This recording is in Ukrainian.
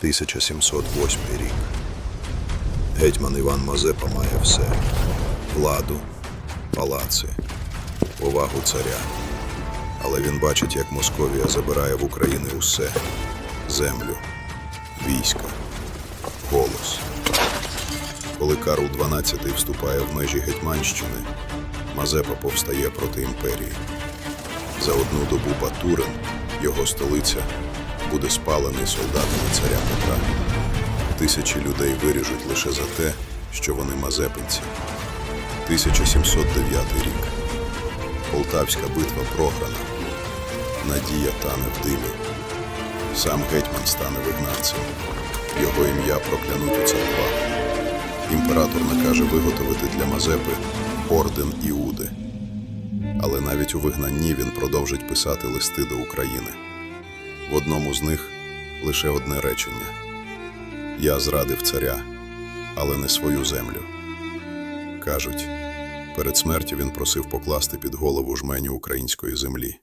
1708 рік. Гетьман Іван Мазепа має все: владу, палаци, повагу царя. Але він бачить, як Московія забирає в України усе: землю, війська, голос. Коли Карл XII вступає в межі Гетьманщини, Мазепа повстає проти імперії. За одну добу Батурин, його столиця, буде спалений солдатами царя Петра. Тисячі людей виріжуть лише за те, що вони мазепинці. 1709 рік. Полтавська битва програна. Надія тане в димі. Сам гетьман стане вигнанцем. Його ім'я проклянуть у церквах. Імператор накаже виготовити для Мазепи орден Іуди. Але навіть у вигнанні він продовжить писати листи до України. В одному з них лише одне речення: Я зрадив царя, але не свою землю. Кажуть, перед смертю він просив покласти під голову жменю української землі.